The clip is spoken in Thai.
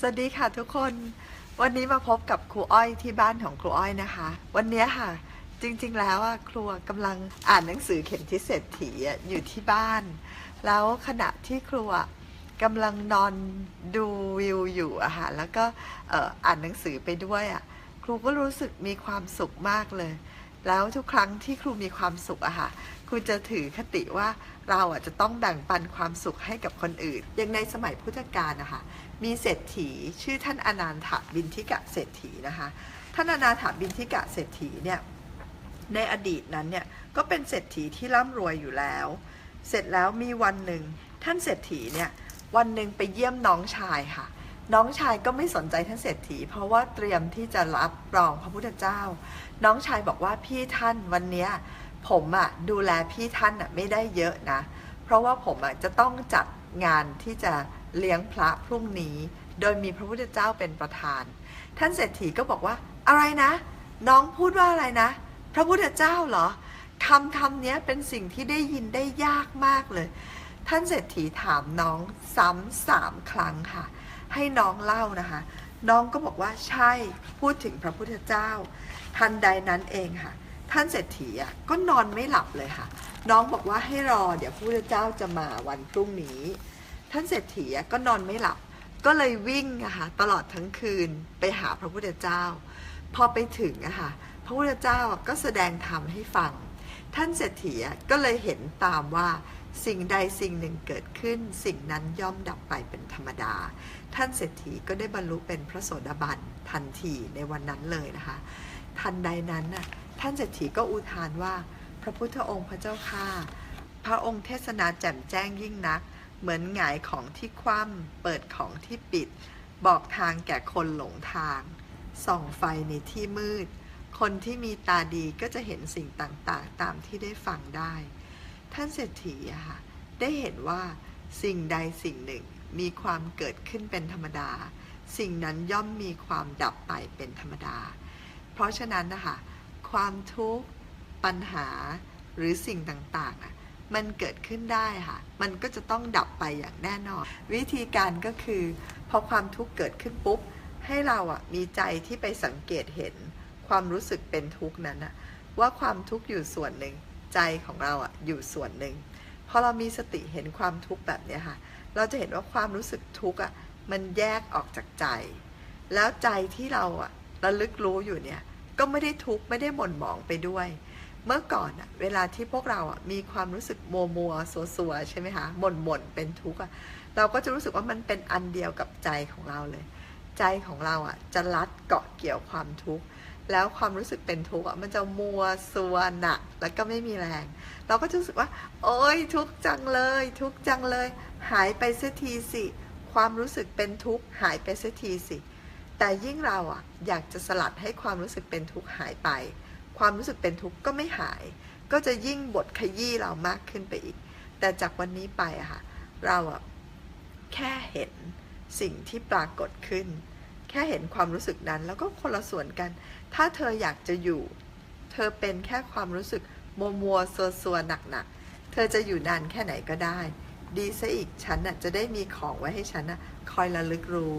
สวัสดีค่ะทุกคน วันนี้มาพบกับครูอ้อยที่บ้านของครูอ้อยนะคะ วันนี้ค่ะ จริงๆ แล้วอะครูกำลังอ่านหนังสือเข็มทิศเศรษฐีอยู่ที่บ้าน แล้วขณะที่ครูอะกำลังนอนดูวิวอยู่อะค่ะแล้วก็อ่ออ่านหนังสือไปด้วยอะครูก็รู้สึกมีความสุขมากเลย แล้วทุกครั้งที่ครูมีความสุขอะค่ะครูจะถือคติว่าเราอะจะต้องแบ่งปันความสุขให้กับคนอื่น อย่างในสมัยพุทธกาลนะคะมีเศรษฐีชื่อท่านอนันถบินทิกะเศรษฐีนะคะท่านอนันถบินทิกะเศรษฐีเนี่ยในอดีตนั้นเนี่ยก็เป็นเศรษฐีที่ร่ำรวยอยู่แล้ว เสร็จแล้วมีวันหนึ่งท่านเศรษฐีเนี่ยวันหนึ่งไปเยี่ยมน้องชายค่ะ น้องชายก็ไม่สนใจท่านเศรษฐี เพราะว่าเตรียมที่จะรับรองพระพุทธเจ้า น้องชายบอกว่าพี่ท่านวันเนี้ยผมอะดูแลพี่ท่านอะไม่ได้เยอะนะ เพราะว่าผมอะจะต้องจัดงานที่จะเลี้ยงพระพรุ่งนี้ โดยมีพระพุทธเจ้าเป็นประธาน ท่านเศรษฐีก็บอกว่าอะไรนะ น้องพูดว่าอะไรนะ พระพุทธเจ้าเหรอคำคำนี้เป็นสิ่งที่ได้ยินได้ยากมากเลย ท่านเศรษฐีถามน้องซ้ำสามครั้งค่ะ ให้น้องเล่านะคะ น้องก็บอกว่าใช่พูดถึงพระพุทธเจ้า ทันใดนั้นเองค่ะ ท่านเศรษฐีอะก็นอนไม่หลับเลยค่ะ น้องบอกว่าให้รอเดี๋ยวพระพุทธเจ้าจะมาวันพรุ่งนี้ ท่านเศรษฐีอะก็นอนไม่หลับ ก็เลยวิ่งอะค่ะตลอดทั้งคืนไปหาพระพุทธเจ้า พอไปถึงอะค่ะพระพุทธเจ้าก็แสดงธรรมให้ฟัง ท่านเศรษฐีก็เลยเห็นตามว่า สิ่งใดสิ่งหนึ่งเกิดขึ้น สิ่งนั้นย่อมดับไปเป็นธรรมดา ท่านเศรษฐีก็ได้บรรลุเป็นพระโสดาบันทันทีในวันนั้นเลยนะคะ ทันใดนั้นน่ะท่านเศรษฐีก็อุทานว่า พระพุทธองค์พระเจ้าข้าพระองค์เทศนาแจ่มแจ้งยิ่งนัก เหมือนหงายของที่คว่ำเปิดของที่ปิด บอกทางแก่คนหลงทาง ส่องไฟในที่มืด คนที่มีตาดีก็จะเห็นสิ่งต่างๆ ตามที่ได้ฟังได้ ท่านเศรษฐีอะค่ะได้เห็นว่าสิ่งใดสิ่งหนึ่งมีความเกิดขึ้นเป็นธรรมดา สิ่งนั้นย่อมมีความดับไปเป็นธรรมดา เพราะฉะนั้นนะคะความทุกข์ปัญหาหรือสิ่งต่างๆอะมันเกิดขึ้นได้ค่ะ มันก็จะต้องดับไปอย่างแน่นอน วิธีการก็คือ พอความทุกข์เกิดขึ้นปุ๊บ ให้เราอะมีใจที่ไปสังเกตเห็น ความรู้สึกเป็นทุกข์นั้นอะว่าความทุกข์อยู่ส่วนหนึ่ง ใจของเราอะอยู่ส่วนหนึ่งพอเรามีสติเห็นความทุกข์แบบนี้ค่ะ เราจะเห็นว่าความรู้สึกทุกข์อะมันแยกออกจากใจ แล้วใจที่เราอะระลึกรู้อยู่เนี่ยก็ไม่ได้ทุกข์ไม่ได้หม่นหมองไปด้วย เมื่อก่อนอะเวลาที่พวกเราอะมีความรู้สึกมัวมัวสัวสัวๆใช่ไหมคะหม่นหม่นเป็นทุกข์อะเราก็จะรู้สึกว่ามันเป็นอันเดียวกับใจของเราเลย ใจของเราอะจะรัดเกาะเกี่ยวความทุกข์แล้วความรู้สึกเป็นทุกข์อะมันจะมัวสัวหนักแล้วก็ไม่มีแรง เราก็จะรู้สึกว่า โอ๊ยทุกข์จังเลย ทุกข์จังเลย หายไปเสียทีสิ ความรู้สึกเป็นทุกข์หายไปเสียทีสิ แต่ยิ่งเราอะอยากจะสลัดให้ความรู้สึกเป็นทุกข์หายไป ความรู้สึกเป็นทุกข์ก็ไม่หาย ก็จะยิ่งบดขยี้เรามากขึ้นไปอีก แต่จากวันนี้ไปอะค่ะเราอะแค่เห็น สิ่งที่ปรากฏขึ้น แค่เห็นความรู้สึกนั้นแล้วก็คนละส่วนกัน ถ้าเธออยากจะอยู่ เธอเป็นแค่ความรู้สึกมัวมัวซัวซัวหนักหนักๆเธอจะอยู่นานแค่ไหนก็ได้ ดีซะอีกฉันน่ะจะได้มีของไว้ให้ฉันน่ะคอยระลึกรู้